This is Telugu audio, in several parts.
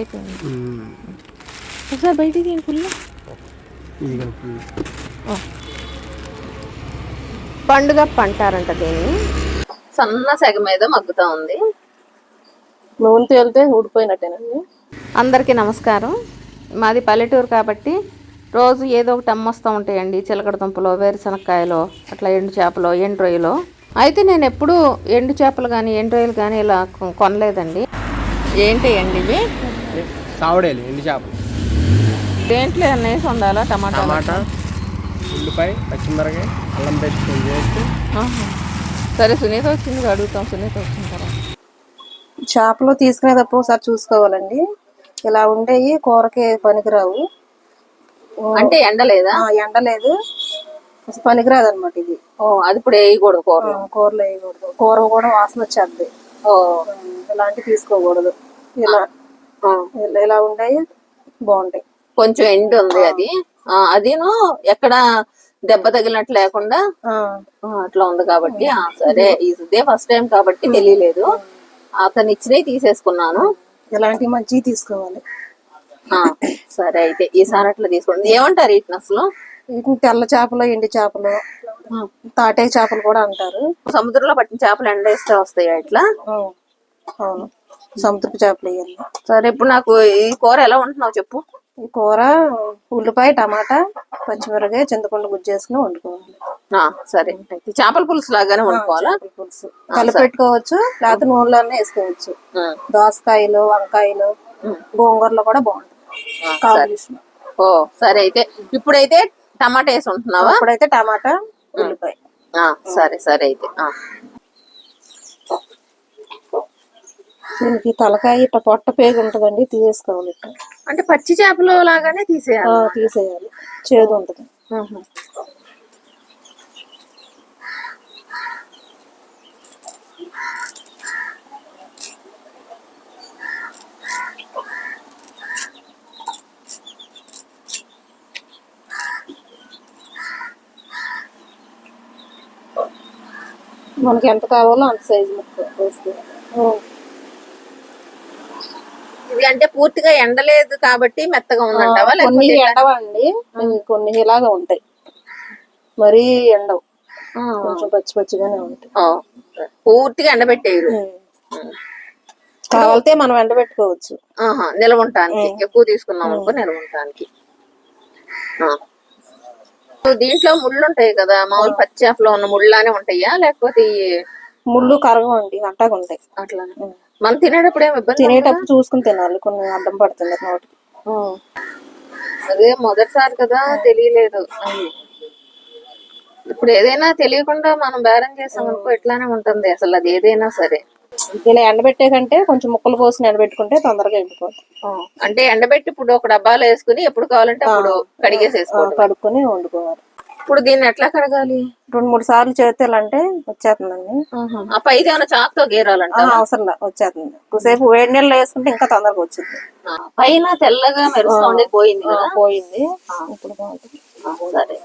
అయిపోయింది. ఒకసారి బయటికి తీయండి ఫుల్ పండుగ పంటారంట దీన్ని. సన్న సెగ మీద మగ్గుతా ఉంది. నూనె తేలితే ఊడిపోయినట్టేనండి. అందరికీ నమస్కారం. మాది పల్లెటూరు కాబట్టి రోజు ఏదో ఒకటి అమ్మొస్తూ ఉంటాయండి. చిలకడ దుంపలు వేరుశనక్కాయలు అట్లా ఎండు చేపలు ఎండు రొయ్యలు అయితే నేను ఎప్పుడూ ఎండు చేపలు కానీ ఎండు రొయ్యలు కానీ ఇలా కొనలేదండి. ఏంటి అండి ఇవి సావడేలు ఎండు చేపలు దేంట్లో వేసి ఉండాలా టమాటా టమాటా ఉల్లిపాయ పచ్చిమిరకాయ అల్లం పేస్ట్ కొంచెం వేసి. సరే సునీత వచ్చింది అడుగుతాం. సునీత వచ్చిన తర్వాత. చేపలు తీసుకునేటప్పుడు ఒకసారి చూసుకోవాలండి. ఇలా ఉండేవి కూరకి పనికిరావు. అంటే ఎండలేదా? ఆ, ఎండలేదు. అసలు పనికిరాదు అనమాట ఇది. ఓ అది ఇప్పుడు వేయకూడదు కూర. కూరలో వేయకూడదు. కూర కూడా వాసన వచ్చేది ఓ. ఇలాంటివి తీసుకోకూడదు. ఇలా ఇలా- ఉండేవి బాగుంటాయి. కొంచెం ఎండు ఉంది అది. అదిను ఎక్కడ దెబ్బ తగిలినట్టు లేకుండా అట్లా ఉంది కాబట్టి సరే ఇదే ఫస్ట్ టైం కాబట్టి తెలియలేదు. అతను ఇచ్చినవి తీసేసుకున్నాను. ఇలాంటివి మంచివి తీసుకోవాలి? ఆ, సరే అయితే ఈసారి అట్లా తీసుకోండి. ఏమంటారు వీటిని అసలు? వీటిని తెల్ల చేపలు ఎండి చేపలు తాటే చేపలు కూడా అంటారు. సముద్రంలో పట్టిన చేపలు ఎండ వేస్తే వస్తాయి ఇట్లా? అవును. సముద్రపు చేపలు ఇవన్నీ సరే ఇప్పుడు నాకు ఈ కూర ఎలా ఉంటున్నావు చెప్పు. ఈ కూర ఉల్లిపాయ టమాటా పచ్చిమిరకాయ చింతపండు గుజ్జు వేసుకుని వండుకోవాలి. ఆ, సరే. అయితే చేపల పులుసు లాగానే వండుకోవాలా? చేపల పులుసు. కలిపి పెట్టుకోవచ్చు. లేకపోతే నూనెలోనే వేసుకోవచ్చు. దోసకాయలు వంకాయలు గోంగూరలో కూడా బాగుంటుంది కాంబినేషన్. ఓ సరే అయితే. ఇప్పుడైతే టమాటా వేసి ఉంటున్నావా? అప్పుడైతే టమాటా ఉల్లిపాయ. ఆ, సరే సరే అయితే. ఆ. దీనికి తలకాయ ఇట్ట పొట్ట పేగు ఉంటుందండి తీసేసుకోవాలి ఇట్ట. అంటే పచ్చి చేపలు లాగానే తీసేయాలి. తీసేయాలి. చేదు ఉంటుంది. మనకి ఎంత కావాలో అంత సైజు ముక్క వేసుకోవాలి. ఇది అంటే పూర్తిగా ఎండలేదు కాబట్టి మెత్తగా ఉందంటావా? కొన్ని ఎండవండి కొన్ని ఇలాగా ఉంటాయి. మరీ ఎండవు. కొంచెం పచ్చి పచ్చిగానే ఉంటాయి. పూర్తిగా ఎండబెట్టేయరు. కావాలితే మనం ఎండబెట్టుకోవచ్చు. ఆహా నిలవంటానికి. ఎక్కువ తీసుకున్నాం అనుకో నిలవంటానికి. దీంట్లో ముళ్ళు ఉంటాయి కదా? మామూలు పచ్చి చేపలో ఉన్న ముళ్ళలానే ఉంటాయా? లేకపోతే ముళ్ళు కరగవండి ఉంటాయి అట్లా మనం తినేటప్పుడు ఏమి ఇబ్బంది తినేటప్పుడు చూసుకుని తినాలి. కొన్ని అడ్డం పడుతుంది నోటికి. అదే మొదటిసారి కదా తెలియలేదు. ఇప్పుడు ఏదైనా తెలియకుండా మనం బేరం చేసాం అనుకో ఇట్లానే ఉంటుంది. అసలు అది ఏదైనా సరే. ఇలా ఎండబెట్టే కంటే కొంచెం ముక్కలు కోసుకుని ఎండబెట్టుకుంటే తొందరగా ఎండిపోతుంది. అంటే ఎండబెట్టి ఇప్పుడు ఒక డబ్బాలో వేసుకుని ఎప్పుడు కావాలంటే అప్పుడు కడిగేసేసుకోవడం కడుక్కొని వండుకోవాలి. ఇప్పుడు దీన్ని ఎట్లా కడగాలి? రెండు మూడు సార్లు అంటే వచ్చేస్తుందండి ఆ పైది ఏమైనా చాక్తో గీరాలంట అవసరం లే వచ్చేస్తుంది కొద్దిసేపు వేడి నీళ్ళు వేసుకుంటే ఇంకా తొందరగా వచ్చింది. పైన తెల్లగా మెరుస్తూ ఉండే పోయింది కదా? పోయింది. ఇప్పుడు బాగుంటుంది ఆ, సరే.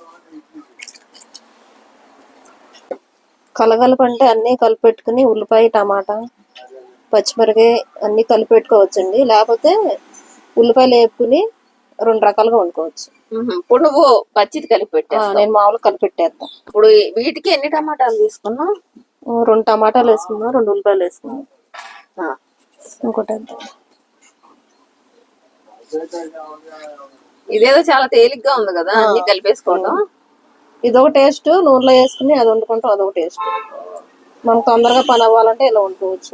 కలగలుపు అంటే అన్ని కలిపి పెట్టుకుని ఉల్లిపాయ టమాటా పచ్చిమిరకాయ అన్ని కలిపి పెట్టుకోవచ్చండి లేకపోతే ఉల్లిపాయలు వేపుకుని రెండు రకాలుగా వండుకోవచ్చు. ఇప్పుడు నువ్వు పచ్చిది కలిపి పెట్టేస్తావు నేను మామూలు కలిపి పెట్టేస్తా. ఇప్పుడు వీటికి ఎన్ని టమాటాలు తీసుకున్నావు? ఆ, రెండు టమాటాలు వేసుకుందాం రెండు ఉల్లిపాయలు వేసుకుందాం ఆ, ఇంకోటి? ఇదేదో చాలా తేలిగ్గా ఉంది కదా అన్ని కలిపేసుకోవడం ఇదొక టేస్ట్ నూనెలో వేసుకుని అది వండుకుంటాం అదొక టేస్ట్. మనకు తొందరగా పని అవ్వాలంటే ఇలా వండుకోవచ్చు.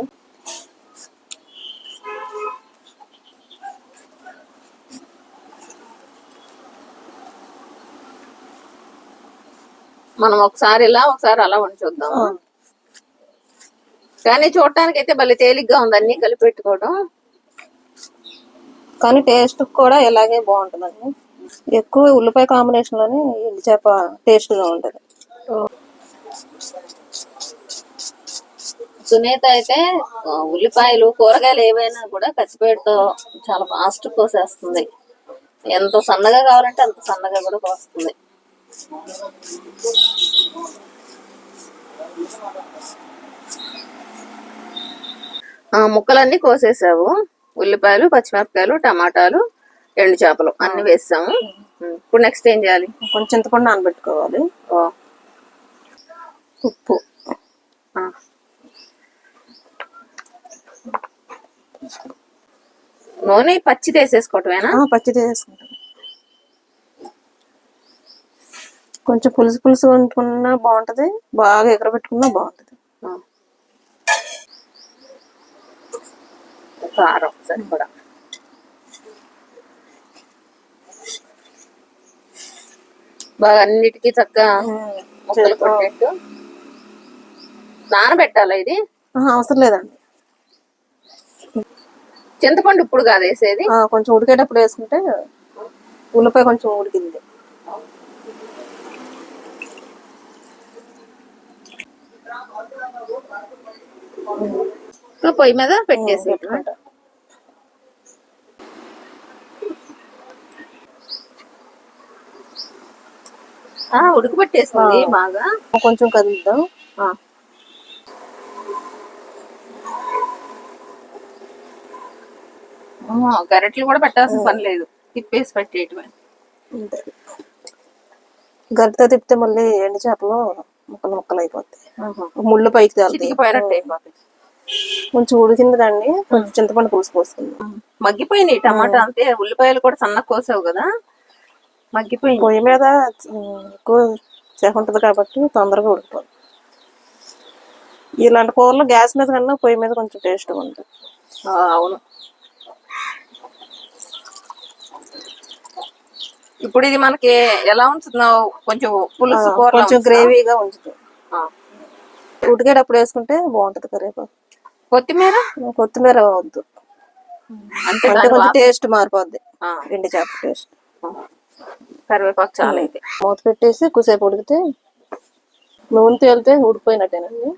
మనం ఒకసారి ఇలా ఒకసారి అలా వండి చూద్దాం కానీ చూడటానికి అయితే భలే తేలిగ్గా ఉంది అన్ని కలిపి పెట్టుకోవడం. కానీ టేస్ట్ కూడా ఇలాగే బాగుంటుందండి. ఎక్కువ ఉల్లిపాయ కాంబినేషన్లోనే ఎండు చేప టేస్ట్గా ఉంటది. సునీత అయితే ఉల్లిపాయలు కూరగాయలు ఏవైనా కూడా కచ్చిపేటతో చాలా ఫాస్ట్ కోసేస్తుంది. ఎంత సన్నగా కావాలంటే అంత సన్నగా కూడా కోస్తుంది. ముక్కలన్నీ కోసేసావు. ఉల్లిపాయలు పచ్చిమిరపకాయలు టమాటాలు ఎండు చేపలు అన్ని వేసాము. ఇప్పుడు నెక్స్ట్ ఏం చేయాలి? కొంచెం చింతపండు నానబెట్టుకోవాలి. ఉప్పు. నూనె పచ్చి వేసేసుకోవటమేనా ఆ, పచ్చిది వేసుకుంటాం కొంచెం పులుసు పులుసు వండుకున్నా బాగుంటది. బాగా ఎగరబెట్టుకున్నా బాగుంటది. కారం సరిపడా బాగా అన్నిటికీ చక్కగా ముక్కలు కొట్టేట్టు. నానబెట్టాలా ఇది? అవసరం లేదండి. చింతపండు ఇప్పుడు కాదు వేసేది? కొంచెం ఉడికేటప్పుడు వేసుకుంటే ఉల్లిపాయ కొంచెం ఉడికింది. పొయ్యి మీద పెట్టేసి. ఉడకబెట్టేసింది బాగా. కొంచెం. ఆ, గరిటెలు కూడా పెట్టాల్సిన పని లేదు. తిప్పేసి పెట్టేయటమే. గరిటతో తిప్పితే మళ్ళీ ఎండు చేపలు ముక్కలు ముక్కలు అయిపోతాయి ముళ్ళు పైకి కొంచెం ఉడికింది రండి కొంచెం చింతపండు పులుసు పోసుకుందాం. మగ్గిపోయినాయి. టమాటా అంతే. ఉల్లిపాయలు కూడా సన్నగా కోసావు కదా. మగ్గిపోయింది పొయ్యి మీద ఎక్కువ సేపు ఉంటుంది కాబట్టి తొందరగా ఉడికిపోతుంది ఇలాంటి కూరలు గ్యాస్ మీద కన్నా పొయ్యి మీద కొంచెం టేస్ట్గా ఉంటుంది అవును. ఇప్పుడు ఇది మనకి ఎలా ఉంచుతున్నావు కొంచెం పులుసు కూర కొంచెం గ్రేవీగా ఉంచుతుంది ఉడికేటప్పుడు వేసుకుంటే బాగుంటది కరివేపాకు కొత్తిమీర? కొత్తిమీర వద్దు. అంటే కొంచెం. టేస్ట్ మారిపోద్ది. ఎండు చేప టేస్ట్. కరివేపాకు చాలా అయితే మూత పెట్టేసి ఎక్కువసేపు ఉడికితే నూనె తేలితే ఉడికిపోయినట్టేనండి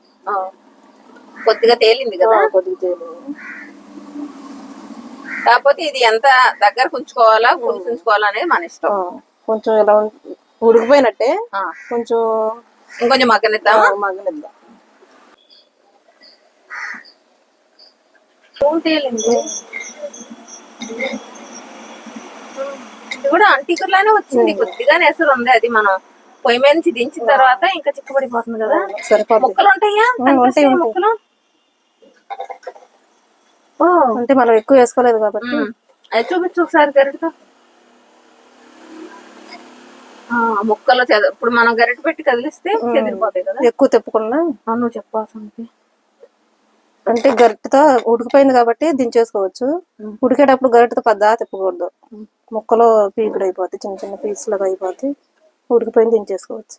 కొద్దిగా తేలింది కదా? కొద్దిగా తేలి కాకపోతే ఇది ఎంత దగ్గర ఉంచుకోవాలా ఉంచుకోవాలా అనేది మన ఇష్టం. కొంచెం ఇలా ఉడికిపోయినట్టే కొంచెం ఇంకొంచెం మగ్గనిద్దాం. తేలింది. ఇది కూడా అంటికులానే వచ్చింది. కొద్దిగానే ఎసరు ఉంది. అది మనం పొయ్యి మీద నుంచి దించిన తర్వాత ఇంకా చిక్కబడిపోతుంది కదా. ముక్కలు ఉంటాయా. ముక్కలు? అంటే మనం ఎక్కువ వేసుకోలేదు కాబట్టి. అది చూపించు ఒకసారి గరిటతో. ఆ, ముక్కలు ఇప్పుడు మనం గరిట పెట్టి కదిలిస్తే చెదిరిపోతాయి కదా. ఎక్కువ తిప్పకుండా. నువ్వు చెప్పాల్సింది అంటే గరిటతో ఉడికిపోయింది కాబట్టి దించేసుకోవచ్చు. ఉడికేటప్పుడు గరిటతో పెద్ద తిప్పకూడదు. ముక్కలు పీకుడు అయిపోతాయి చిన్న చిన్న పీసులుగా అయిపోతాయి ఉడికిపోయింది దించేసుకోవచ్చు.